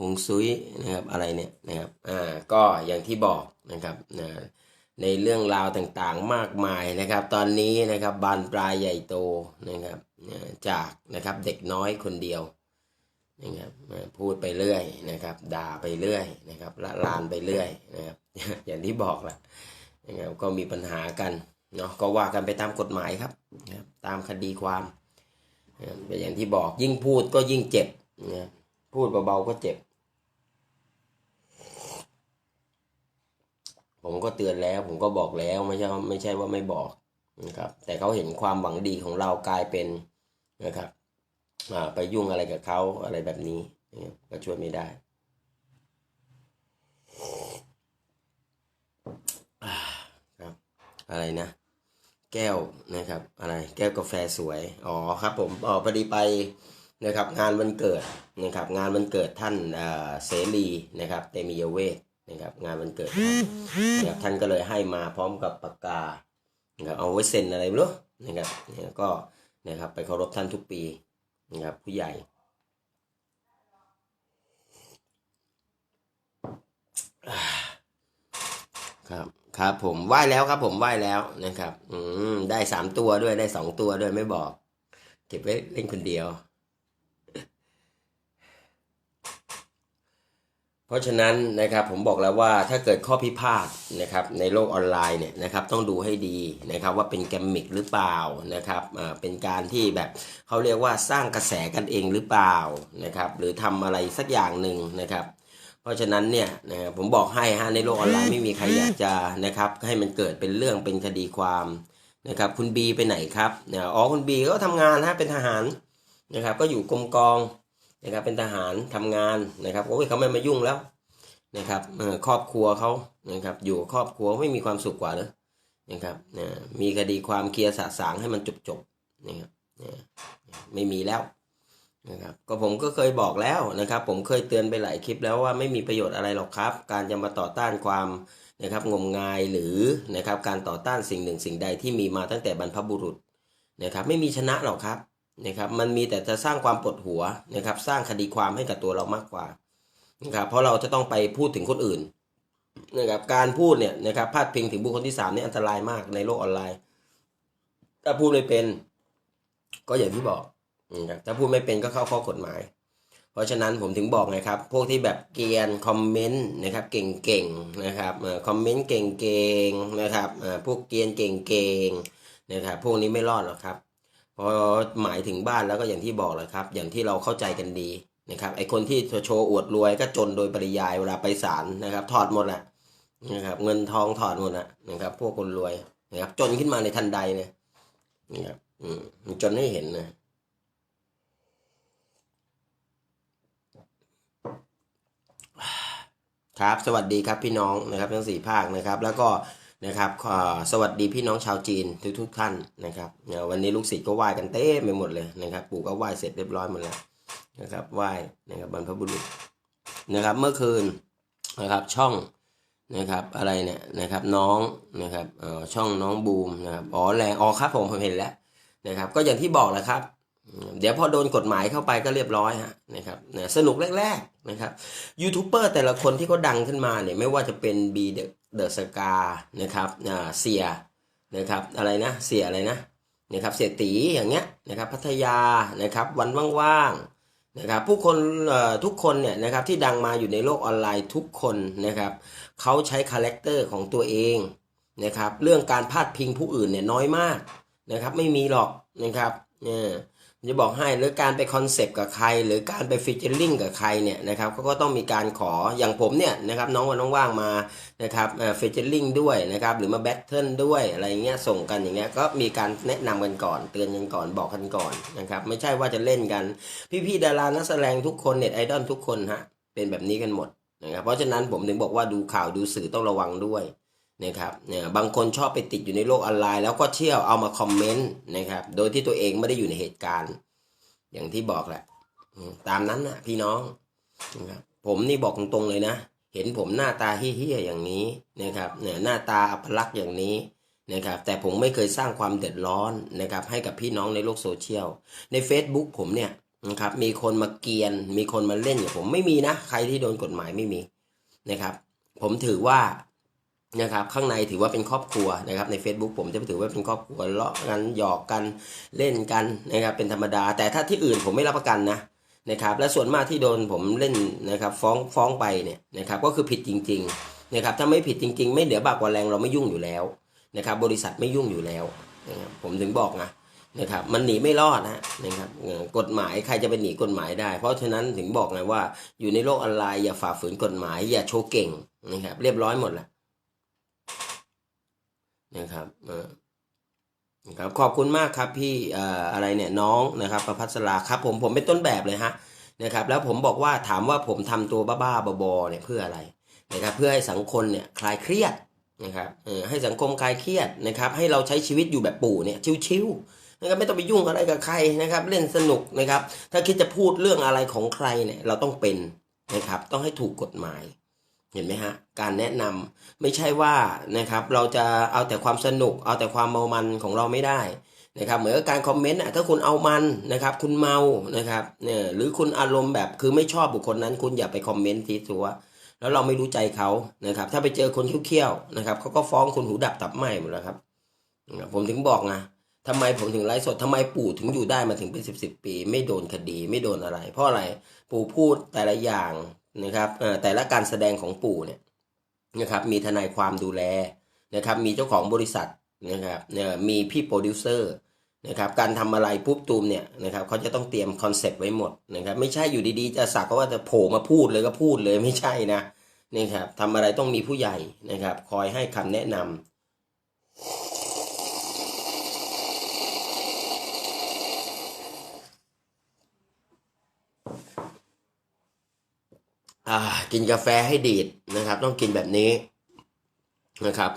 หงซุยนะครับอะไรเนี่ยนะครับอ่าก็อย่างที่บอกนะครับนะในเรื่องราวต่างๆมากมายนะครับ ตอนนี้นะครับบานปลายใหญ่โตนะครับจากนะครับเด็กน้อยคนเดียวนะครับพูดไปเรื่อยนะครับ ด่าไปเรื่อยนะครับละลานไปเรื่อยนะครับ อย่างที่บอกแหละนะครับก็มีปัญหากันเนาะก็ว่ากันไปตามกฎหมายครับนะครับตามคดีความนะแต่อย่างที่บอกยิ่งพูดก็ยิ่งเจ็บนะครับ พูดเบาๆก็เจ็บ ผมก็เตือนแล้ว ผมก็บอกแล้วไม่ใช่ไม่ใช่ว่าไม่บอกนะครับ แต่เขาเห็นความหวังดีของเรากลายเป็นนะครับไปยุ่งอะไรกับเขาอะไรแบบนี้ก็ช่วยไม่ได้ครับอะไรนะ แก้วนะครับ อะไร แก้วกาแฟสวย อ๋อครับผมอ๋อพอดีไป นะครับงานวันเกิดนะครับงานวันเกิดท่านเสรีนะครับเตมียเวทนะครับงานวันเกิดท่านนะครับท่านก็เลยให้มาพร้อมกับปากกานะครับเอาไว้เซ็นอะไรไม่รู้นะครับเนี่ยก็นะครับไปเคารพท่านทุกปีนะครับผู้ใหญ่ ครับครับผมไหว้แล้วครับผมไหว้แล้วนะครับ อืมได้สามตัวด้วยได้สองตัวด้วยไม่บอก เก็บไว้เล่นคนเดียว เพ ราะฉะนั้นนะครับผมบอกแล้วว่าถ้าเกิดข้อพิพาทนะครับในโลกออนไลน์เนี่ยนะครับต้องดูให้ดีนะครับว่าเป็นแกมมิกหรือเปล่านะครับเป็นการที่แบบเขาเรียกว่าสร้างกระแสกันเองหรือเปล่านะครับหรือทำอะไรสักอย่างหนึ่งนะครับเพราะฉะนั้นเนี่ยนะครับผมบอกให้ฮะในโลกออนไลน์ไม่มีใครอยากจะนะครับให้มันเกิดเป็นเรื่องเป็นคดีความนะครับคุณบีไปไหนครับเนี่ยอ๋อคุณบีก็ทำงานฮะเป็นทหารนะครับก็อยู่กรมกอง นะครับเป็นทหารทำงานนะครับโอ้ยเขาไม่มายุ่งแล้วนะครับครอบครัวเขานะครับอยู่ครอบครัวไม่มีความสุขกว่าเลยนะครับนะมีคดีความเคลียร์สะสางให้มันจบจบนะครับนะไม่มีแล้วนะครับก็ผมก็เคยบอกแล้วนะครับ ผมเคยเตือนไปหลายคลิปแล้วว่าไม่มีประโยชน์อะไรหรอกครับ การจะมาต่อต้านความนะครับงมงายหรือนะครับการต่อต้านสิ่งหนึ่งสิ่งใดที่มีมาตั้งแต่บรรพบุรุษนะครับ ไม่มีชนะหรอกครับ นะครับมันมีแต่จะสร้างความปวดหัวนะครับ สร้างคดีความให้กับตัวเรามากกว่านะครับเพราะเราจะต้องไปพูดถึงคนอื่นนะครับการพูดเนี่ยนะครับพาดพิงถึงบุคคลที่สามนี่อันตรายมากในโลกออนไลน์ถ้าพูดไม่เป็น ก็อย่างที่บอกนะครับถ้าพูดไม่เป็นก็เข้าข้อกฎหมาย เพราะฉะนั้นผมถึงบอกไงครับ พวกที่แบบเกียนคอมเมนต์นะครับเก่งๆนะครับคอมเมนต์เก่งๆนะครับพวกเกียนเก่งๆนะครับพวกนี้ไม่รอดหรอกครับ พราะหมายถึงบ้านแล้วก็อย่างที่บอกแหละครับ อย่างที่เราเข้าใจกันดีนะครับ ไอคนที่โชว์อวดรวยก็จนโดยปริยายเวลาไปศาลนะครับ ถอดหมดแหละนะครับ เงินทองถอดหมดละนะครับ พวกคนรวยนะครับ จนขึ้นมาในทันใดเนี่ยนะครับอืมจนให้เห็นนะ ครับ สวัสดีครับพี่น้องนะครับ ทั้งสี่ภาคนะครับ แล้วก็ นะครับสวัสดีพี่น้องชาวจีนทุกทุกๆท่านนะครับวันนี้ลูกศิษย์ก็ไหว้กันเต็มไปหมดเลยนะครับ ปู่ก็ไหว้เสร็จเรียบร้อยหมดแล้วนะครับไหว้นะครับบรรพบุรุษนะครับเมื่อคืนนะครับช่องนะครับอะไรเนี่ยนะครับน้องนะครับช่องน้องบูมนะครับอ๋อแรงอ๋อครับผมผมเห็นแล้วนะครับ ก็อย่างที่บอกแหละครับ เดี๋ยวพอโดนกฎหมายเข้าไปก็เรียบร้อยฮะนะครับนี่ยสนุกแรกๆนะครับยูทูบเบอร์แต่ละคนที่เขาดังขึ้นมาเนี่ยไม่ว่าจะเป็นบีเดอะสกานะครับอ่าเสียนะครับอะไรนะเสียอะไรนะนะครับเสียตีอย่างเงี้ยนะครับพัทยานะครับวันว่างๆนะครับผู้คนทุกคนเนี่ยนะครับที่ดังมาอยู่ในโลกออนไลน์ทุกคนนะครับเขาใช้คาแรคเตอร์ของตัวเองนะครับเรื่องการพาดพิงผู้อื่นเนี่ยน้อยมากนะครับไม่มีหรอกนะครับเนี่ย จะบอกให้หรือการไปคอนเซปต์กับใคร หรือการไปฟิชเชอร์ลิงกับใครเนี่ยนะครับเขาก็ต้องมีการขออย่างผมเนี่ยนะครับน้องวันน้องว่างมานะครับฟิชเชอร์ลิงด้วยนะครับหรือมาแบทเทิลด้วยอะไรเงี้ยส่งกันอย่างเงี้ยก็มีการแนะนำกันก่อน เตือนกันก่อนบอกกันก่อนนะครับไม่ใช่ว่าจะเล่นกัน พี่ๆดารานักแสดงทุกคนเน็ตไอดอลทุกคนฮะเป็นแบบนี้กันหมดนะครับเพราะฉะนั้นผมถึงบอกว่าดูข่าวดูสื่อต้องระวังด้วย นะครับเนี่ยบางคนชอบไปติดอยู่ในโลกออนไลน์ แล้วก็เชี่ยวเอามาคอมเมนต์นะครับ โดยที่ตัวเองไม่ได้อยู่ในเหตุการณ์ อย่างที่บอกแหละ ตามนั้นนะพี่น้องนะครับผมนี่บอกตรงๆเลยนะ เห็นผมหน้าตาเฮี้ยๆอย่างนี้นะครับเนี่ยหน้าตาอัปลักษณ์อย่างนี้นะครับแต่ผมไม่เคยสร้างความเดือดร้อนนะครับให้กับพี่น้องในโลกโซเชียล ใน Facebook ผมเนี่ยนะครับมีคนมาเกียน มีคนมาเล่นอย่างผมไม่มีนะ ใครที่โดนกฎหมายไม่มีนะครับ ผมถือว่า นะครับข้างในถือว่าเป็นครอบครัวนะครับใน Facebook ผมจะถือว่าเป็นครอบครัวเลาะกันหยอกกันเล่นกันนะครับเป็นธรรมดา แต่ถ้าที่อื่นผมไม่รับประกันนะนะครับและส่วนมากที่โดนผมเล่นนะครับฟ้องฟ้องไปเนี่ยนะครับก็คือผิดจริงๆนะครับถ้าไม่ผิดจริง ๆ ไม่เหนือบากกว่าแรงเราไม่ยุ่งอยู่แล้วนะครับบริษัทไม่ยุ่งอยู่แล้วนะครับผมถึงบอกนะนะครับมันหนีไม่รอดนะนะครับกฎหมายใครจะไปหนีกฎหมายได้ เพราะฉะนั้นถึงบอกไงว่าอยู่ในโลกออนไลน์อย่าฝ่าฝืนกฎหมายอย่าโชว์เก่งนะครับเรียบร้อยหมดแล้ว นะครับนะครับ ขอบคุณมากครับพี่ออะไรเนี่ยน้องนะครับประพัสราครับ ผมผมเป็นต้นแบบเลยฮะนะครับ แล้วผมบอกว่าถามว่าผมทำตัวบ้าๆบอๆเนี่ยเพื่ออะไรนะครับ เพื่อให้สังคมเนี่ยคลายเครียดนะครับออให้สังคมคลายเครียดนะครับ ให้เราใช้ชีวิตอยู่แบบปู่เนี่ยชิวๆนะครับไม่ต้องไปยุ่งอะไรกับใครนะครับ เล่นสนุกนะครับ ถ้าคิดจะพูดเรื่องอะไรของใครเนี่ยเราต้องเป็นนะครับ ต้องให้ถูกกฎหมาย เห็นไหมฮะการแนะนำไม่ใช่ว่านะครับเราจะเอาแต่ความสนุก เอาแต่ความเมามันของเราไม่ได้นะครับเหมือนกับการคอมเมนต์อะถ้าคุณเอามันนะครับคุณเมานะครับเนี่ยหรือคุณอารมณ์แบบคือไม่ชอบบุคคลนั้น คุณอย่าไปคอมเมนต์ทีตัวแล้วเราไม่รู้ใจเขานะครับ ถ้าไปเจอคนเขี้ยวๆนะครับเขาก็ฟ้องคุณหูดับตับไหมหมดแล้วครับ ผมถึงบอกไงทำไมผมถึงไลฟ์สดทำไมปู่ถึงอยู่ได้มาถึงเป็นสิบสิบปี ไม่โดนคดีไม่โดนอะไร เพราะอะไรปู่พูดแต่ละอย่าง นะครับเอ่อแต่ละการแสดงของปู่เนี่ยนะครับมีทนายความดูแลนะครับมีเจ้าของบริษัทนะครับเนี่ยมีพี่โปรดิวเซอร์นะครับการทำอะไรปุ๊บตูมเนี่ยนะครับเขาจะต้องเตรียมคอนเซปต์ไว้หมดนะครับไม่ใช่อยู่ดีๆ จะสักก็ว่าจะโผล่มาพูดเลยก็พูดเลยไม่ใช่นะนี่ครับทำอะไรต้องมีผู้ใหญ่นะครับ คอยให้คำแนะนำอ่า กินกาแฟให้ดีดนะครับ ต้องกินแบบนี้นะครับ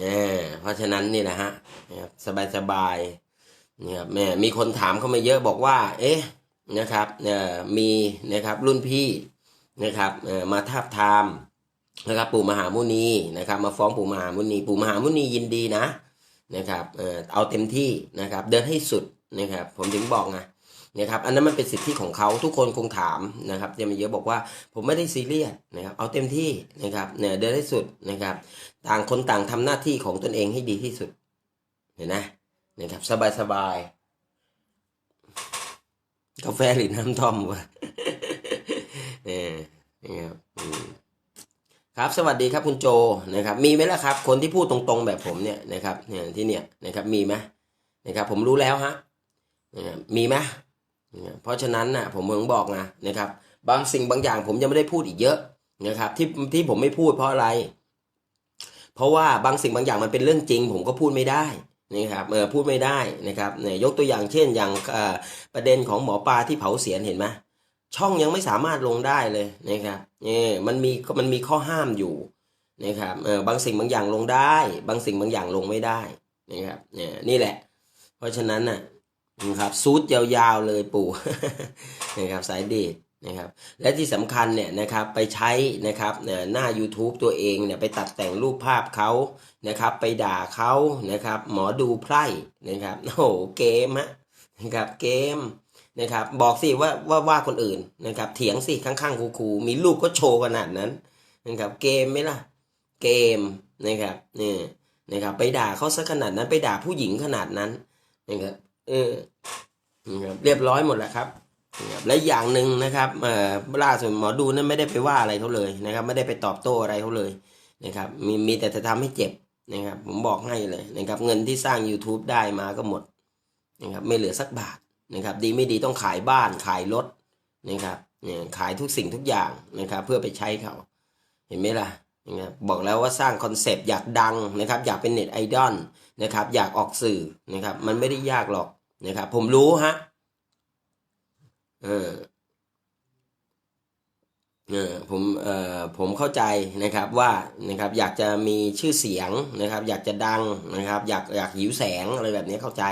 เออเพราะฉะนั้นนี่แหละฮะนะครับสบายๆนะครับแม่มีคนถามเข้ามาเยอะบอกว่า เอ๊ะนะครับเอ่อมีนะครับรุ่นพี่นะครับมาทาบทามนะครับปู่มหามุนีนะครับ มาฟ้องปู่มหามุนี ปู่มหามุนียินดีนะนะครับเออเอาเต็มที่นะครับ เดินให้สุดนะครับ ผมถึงบอกไง นะครับอันนั้นมันเป็นสิทธิของเขาทุกคนคงถามนะครับจะมีเยอะบอกว่าผมไม่ได้ซีเรียสนะครับเอาเต็มที่นะครับเนี่ยเดินให้สุดนะครับ ต่างคนต่างทำหน้าที่ของตนเองให้ดีที่สุดเห็นนะนะครับสบายสบายกาแฟหรือน้ำท่อมวะเออนะครับครับสวัสดีครับคุณโจนะครับมีไหมล่ะครับ คนที่พูดตรงๆแบบผมเนี่ยนะครับเนี่ยที่เนี่ยนะครับมีไหมนะครับผมรู้แล้วฮะนะครับมีไหม เพราะฉะนั้นนะผมเพิ่งบอกนะนะครับ บางสิ่งบางอย่างผมยังไม่ได้พูดอีกเยอะนะครับที่ที่ผมไม่พูดเพราะอะไร เพราะว่าบางสิ่งบางอย่างมันเป็นเรื่องจริง ผมก็พูดไม่ได้นะครับเออพูดไม่ได้นะครับเนี่ยยกตัวอย่างเช่น อย่างอ่อประเด็นของหมอปลาที่เผาเสียนเห็นไหมช่องยังไม่สามารถลงได้เลยนะครับเนี่ยมันมีมันมีข้อห้ามอยู่นะครับเออบางสิ่งบางอย่างลงได้ บางสิ่งบางอย่างลงไม่ได้นะครับเนี่ยนี่แหละ เพราะฉะนั้นน่ะ นะครับซูดยาวๆเลยปู่นะครับสายเดทนะครับและที่สำคัญเนี่ยนะครับไปใช้นะครับหน้า YouTube ตัวเองเนี่ยไปตัดแต่งรูปภาพเขานะครับไปด่าเขานะครับหมอดูไพร่นะครับโอ้โหเกมฮะนะครับเกมนะครับบอกสิว่าว่าว่าคนอื่นนะครับเถียงสิข้างๆครูๆมีลูกก็โชว์ขนาดนั้นนะครับเกมไหมล่ะเกมนะครับนี่นะครับไปด่าเขาซะขนาดนั้นไปด่าผู้หญิงขนาดนั้นนะครับ เออเรียบร้อยหมดแล้วครับ และอย่างหนึ่งนะครับเอ่อล่าสุดหมอดูนั้นไม่ได้ไปว่าอะไรเขาเลยนะครับ ไม่ได้ไปตอบโต้อะไรเขาเลยนะครับ มีมีแต่จะทำให้เจ็บนะครับ ผมบอกให้เลยนะครับ เงินที่สร้าง YouTube ได้มาก็หมดนะครับ ไม่เหลือสักบาทนะครับ ดีไม่ดีต้องขายบ้านขายรถนะครับเนี่ยขายทุกสิ่งทุกอย่างนะครับ เพื่อไปใช้เขา เห็นไหมล่ะ นะครับบอกแล้วว่าสร้างคอนเซปต์อยากดังนะครับอยากเป็นเน็ตไอดอลนะครับอยากออกสื่อนะครับมันไม่ได้ยากหรอกนะครับผมรู้ฮะเออเออผมเอ่อผมเข้าใจนะครับว่านะครับอยากจะมีชื่อเสียงนะครับ อยากจะดังนะครับ อยากอยากหิวแสงอะไรแบบนี้เข้าใจ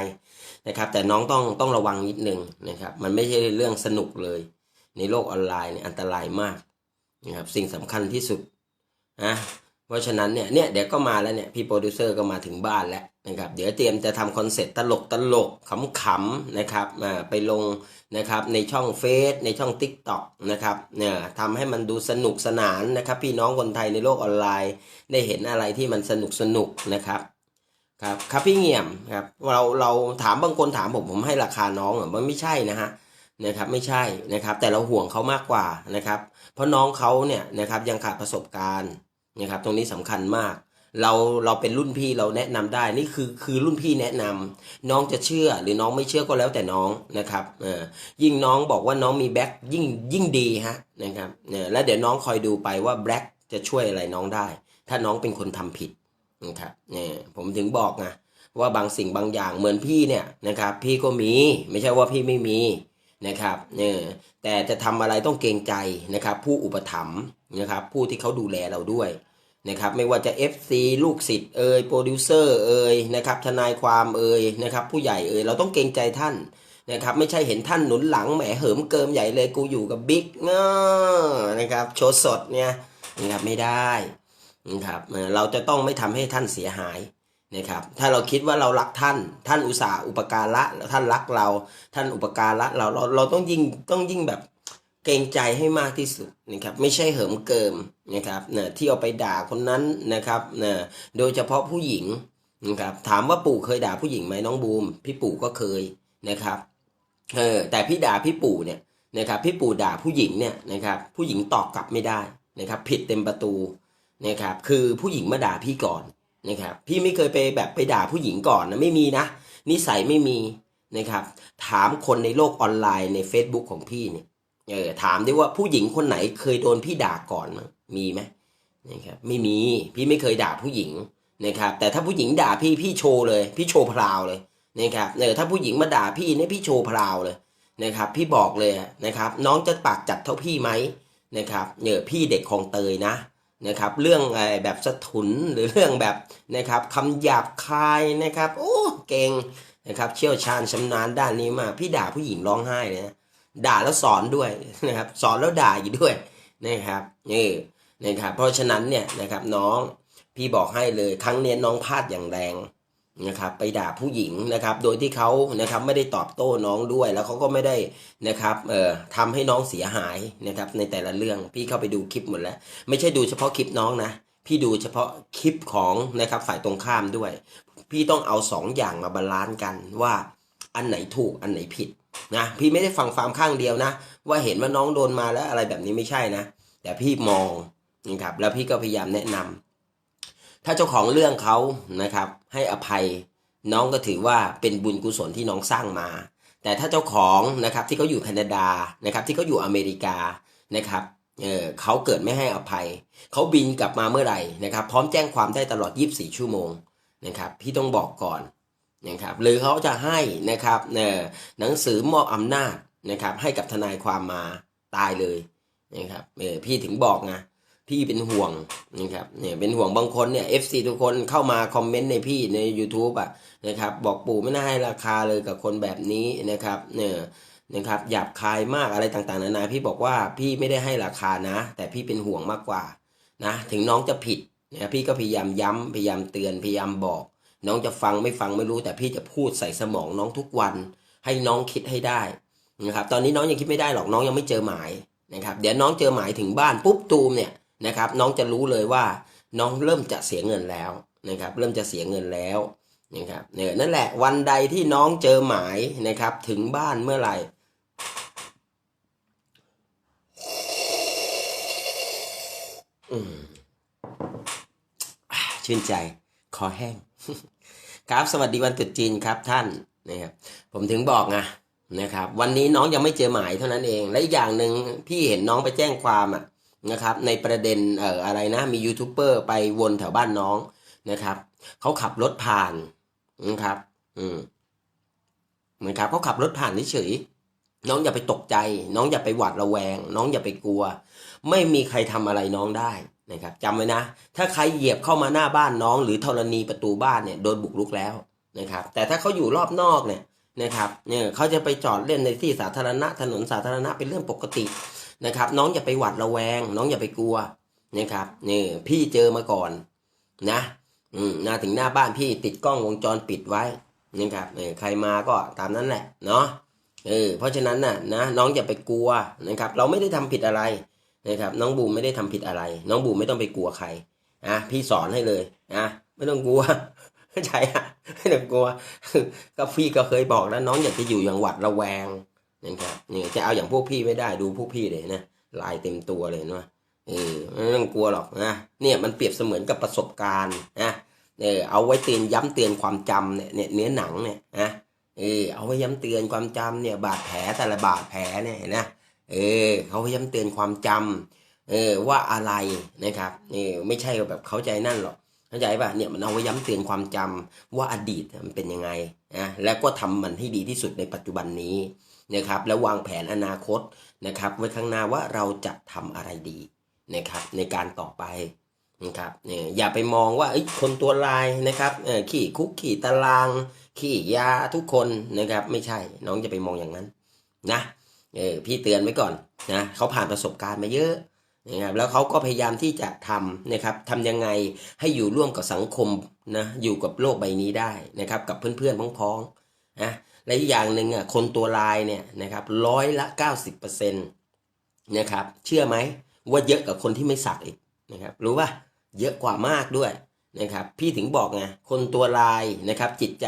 นะครับ แต่น้องต้องต้องระวังนิดนึงนะครับ มันไม่ใช่เรื่องสนุกเลย ในโลกออนไลน์เนี่ยอันตรายมากนะครับสิ่งสำคัญที่สุด นะเพราะฉะนั้นเนี่ยเนี่ยเดี๋ยวก็มาแล้วเนี่ยพี่โปรดิวเซอร์ก็มาถึงบ้านแล้วนะครับเดี๋ยวเตรียมจะทำคอนเซ็ปต์ตลกตลกขำๆนะครับอ่าไปลงนะครับในช่องเฟซในช่อง t ิ k t o k นะครับเนี่ยทำให้มันดูสนุกสนานนะครับพี่น้องคนไทยในโลกออนไลน์ ได้เห็นอะไรที่มันสนุกสนุกนะครับครับครับพี่เงี่ยมครับเราเราถามบางคนถามผมผมให้ราคาน้องเหรอมันไม่ใช่นะฮะนะครับไม่ใช่นะครับแต่เราห่วงเขามากกว่านะครับเพราะน้องเขาเนี่ยนะครับยังขาดประสบการณ์ นะครับ ตรงนี้สำคัญมาก เราเราเป็นรุ่นพี่เราแนะนำได้นี่คือคือรุ่นพี่แนะนำน้องจะเชื่อหรือน้องไม่เชื่อก็แล้วแต่น้องนะครับเออยิ่งน้องบอกว่าน้องมีแบ็คยิ่งยิ่งดีฮะนะครับเนี่ยแล้วเดี๋ยวน้องคอยดูไปว่าแบ็คจะช่วยอะไรน้องได้ ถ้าน้องเป็นคนทำผิดนะครับเนี่ยผมถึงบอกไงว่าบางสิ่งบางอย่างเหมือนพี่เนี่ยนะครับ พี่ก็มีไม่ใช่ว่าพี่ไม่มี นะครับเนี่ยแต่จะทำอะไรต้องเกรงใจนะครับ ผู้อุปถัมภ์นะครับ ผู้ที่เขาดูแลเราด้วยนะครับ ไม่ว่าจะ FC ลูกศิษย์เอ่ยโปรดิวเซอร์เอ่ยนะครับทนายความเอ่ยนะครับ ผู้ใหญ่เอ่ยเราต้องเกรงใจท่านนะครับ ไม่ใช่เห็นท่านหนุนหลังแหมเหิมเกิมใหญ่เลยกูอยู่กับบิ๊กเนอะนะครับโชว์สดเนี่ยนะครับไม่ได้นะครับเออเราจะต้องไม่ทำให้ท่านเสียหาย นะครับถ้าเราคิดว่าเรารักท่าน ท่านอุตส่าห์อุปการะท่านรักเรา ท่านอุปการะเราเราเราต้องยิ่งต้องยิ่งแบบเกรงใจให้มากที่สุดนะครับไม่ใช่เหิมเกิมนะครับเนี่ยที่เอาไปด่าคนนั้นนะครับเนี่ยโดยเฉพาะผู้หญิงนะครับถามว่าปู่เคยด่าผู้หญิงไหมน้องบูม พี่ปู่ก็เคยนะครับเออแต่พี่ด่าพี่ปู่เนี่ยนะครับพี่ปู่ด่าผู้หญิงเนี่ยนะครับผู้หญิงตอบกลับไม่ได้นะครับผิดเต็มประตูนะครับคือผู้หญิงมาด่าพี่ก่อน นะครับพี่ไม่เคยไปแบบไปด่าผู้หญิงก่อนนะไม่มีนะ นิสัยไม่มีนะครับ ถามคนในโลกออนไลน์ใน Facebook ของพี่เนี่ยเออถามได้ว่าผู้หญิงคนไหนเคยโดนพี่ด่าก่อนมั้งมีไหมนะครับไม่มีพี่ไม่เคยด่าผู้หญิงนะครับ แต่ถ้าผู้หญิงด่าพี่พี่โชว์เลย พี่โชว์พราวเลยนะครับเออถ้าผู้หญิงมาด่าพี่เนี่ยพี่โชว์พราวเลยนะครับ พี่บอกเลยนะครับ น้องจะปากจัดเท่าพี่ไหมนะครับเนี่ยพี่เด็กของเตยนะ นะครับเรื่องไอ้แบบสะทุนหรือเรื่องแบบนะครับคำหยาบคายนะครับโอ้เก่งนะครับเชี่ยวชาญชำนาญด้านนี้มากพี่ด่าผู้หญิงร้องไห้เลยนะด่าแล้วสอนด้วยนะครับสอนแล้วด่าอยู่ด้วยนะครับนี่นะครับเพราะฉะนั้นเนี่ยนะครับน้องพี่บอกให้เลยครั้งเนี้น้องพลาดอย่างแรง นะครับไปด่าผู้หญิงนะครับ โดยที่เขานะครับไม่ได้ตอบโต้น้องด้วย แล้วเขาก็ไม่ได้นะครับเอ่อทำให้น้องเสียหายนะครับในแต่ละเรื่องพี่เข้าไปดูคลิปหมดแล้ว ไม่ใช่ดูเฉพาะคลิปน้องนะพี่ดูเฉพาะคลิปของนะครับฝ่ายตรงข้ามด้วย พี่ต้องเอาสองอย่างมาบาลานซ์กันว่าอันไหนถูกอันไหนผิดนะพี่ไม่ได้ฟังฟาร์มข้างเดียวนะ ว่าเห็นว่าน้องโดนมาแล้วอะไรแบบนี้ไม่ใช่นะ แต่พี่มองนะครับแล้วพี่ก็พยายามแนะนำ ถ้าเจ้าของเรื่องเขานะครับ ให้อภัยน้องก็ถือว่าเป็นบุญกุศลที่น้องสร้างมา แต่ถ้าเจ้าของนะครับที่เขาอยู่แคนาดานะครับที่เขาอยู่อเมริกานะครับเออเขาเกิดไม่ให้อภัย เขาบินกลับมาเมื่อไหร่นะครับ พร้อมแจ้งความได้ตลอด 24 ชั่วโมงนะครับพี่ต้องบอกก่อนนะครับหรือเขาจะให้นะครับเออหนังสือมอบอำนาจนะครับให้กับทนายความมาตายเลยนะครับเออพี่ถึงบอกไง พี่เป็นห่วงนะครับเนี่ยเป็นห่วงบางคนเนี่ย FC ทุกคนเข้ามาคอมเมนต์ในพี่ใน YouTube อะนะครับบอกปู่ไม่น่าให้ราคาเลยกับคนแบบนี้นะครับเนี่ยนะครับหยาบคายมากอะไรต่างๆนานาพี่บอกว่าพี่ไม่ได้ให้ราคานะ แต่พี่เป็นห่วงมากกว่านะถึงน้องจะผิดนะพี่ก็พยายามย้ำพยายามเตือนพยายามบอก น้องจะฟังไม่ฟังไม่รู้แต่พี่จะพูดใส่สมองน้องทุกวัน ให้น้องคิดให้ได้นะครับตอนนี้น้องยังคิดไม่ได้หรอกน้องยังไม่เจอหมายนะครับเดี๋ยวน้องเจอหมายถึงบ้านปุ๊บตูมเนี่ย นะครับ น้องจะรู้เลยว่า น้องเริ่มจะเสียเงินแล้วนะครับ เริ่มจะเสียเงินแล้วนะครับเนี่ยนั่นแหละวันใดที่น้องเจอหมายนะครับ ถึงบ้านเมื่อไหร่ชื่นใจคอแห้ง ครับสวัสดีวันตรุษจีนครับท่านนะครับผมถึงบอกไงนะครับ วันนี้น้องยังไม่เจอหมายเท่านั้นเอง และอีกอย่างหนึ่งพี่เห็นน้องไปแจ้งความอะ นะครับในประเด็นเอ่ออะไรนะมียูทูบเบอร์ไปวนแถวบ้านน้องนะครับเขาขับรถผ่านนะครับ อืมเหมือนครับเขาขับรถผ่านเฉยน้องอย่าไปตกใจ น้องอย่าไปหวาดระแวง น้องอย่าไปกลัว ไม่มีใครทำอะไรน้องได้นะครับจำไว้นะ ถ้าใครเหยียบเข้ามาหน้าบ้านน้อง หรือธรณีประตูบ้านเนี่ยโดนบุกรุกแล้วนะครับ แต่ถ้าเขาอยู่รอบนอกเนี่ยนะครับเนี่ยเขาจะไปจอดเล่นในที่สาธารณะถนนสาธารณะเป็นเรื่องปกติ นะครับ น้องอย่าไปหวาดระแวง น้องอย่าไปกลัวนะครับนี่พี่เจอมาก่อนนะอืมมาถึงหน้าบ้านพี่ติดกล้องวงจรปิดไว้นะครับเออใครมาก็ตามนั้นแหละเนาะเออเพราะฉะนั้นน่ะนะน้องอย่าไปกลัวนะครับ เราไม่ได้ทำผิดอะไรนะครับ น้องบูมไม่ได้ทำผิดอะไร น้องบูมไม่ต้องไปกลัวใครอะพี่สอนให้เลยนะไม่ต้องกลัวเข้าใจอะไม่ต้องกลัวก็พี่ก็เคยบอกแล้วน้องอยากจะอยู่อย่างหวัดระแวง นะครับนี่จะเอาอย่างพวกพี่ไม่ได้ดูพวกพี่เลยนะลายเต็มตัวเลยนะเออไม่ต้องกลัวหรอกนะเนี่ยมันเปรียบเสมือนกับประสบการณ์นะเออเอาไว้เตือนย้ำเตือนความจำเนี่ยเนี่ยเนื้อหนังเนี่ยนะเออเอาไว้ย้ำเตือนความจำเนี่ยบาดแผลแต่ละบาดแผลเนี่ยนะเออเขาไว้ย้ำเตือนความจำเออว่าอะไรนะครับเออไม่ใช่แบบเข้าใจนั่นหรอกเข้าใจป่ะเนี่ยมันเอาไว้ย้ำเตือนความจำว่าอดีตมันเป็นยังไงนะแล้วก็ทำมันให้ดีที่สุดในปัจจุบันนี้ นะครับแล้ววางแผนอนาคตนะครับไว้ข้างหน้าว่าเราจะทำอะไรดีนะครับในการต่อไปนะครับเนี่ยอย่าไปมองว่าเอ้คนตัวลายนะครับขี่คุกขี่ตาราง ขี่ยาทุกคนนะครับไม่ใช่น้องจะไปมองอย่างนั้นนะเออพี่เตือนไว้ก่อนนะเขาผ่านประสบการณ์มาเยอะนะครับแล้วเขาก็พยายามที่จะทำนะครับทำยังไงให้อยู่ร่วมกับสังคมนะอยู่กับโลกใบนี้ได้นะครับกับเพื่อนๆพ้องๆนะ และอีกอย่างหนึ่งอะคนตัวลายเนี่ยนะครับร้อยละ 90%นะครับเชื่อไหมว่าเยอะกับคนที่ไม่สักอีกนะครับรู้ป่ะเยอะกว่ามากด้วยนะครับพี่ถึงบอกไงคนตัวลายนะครับจิตใจ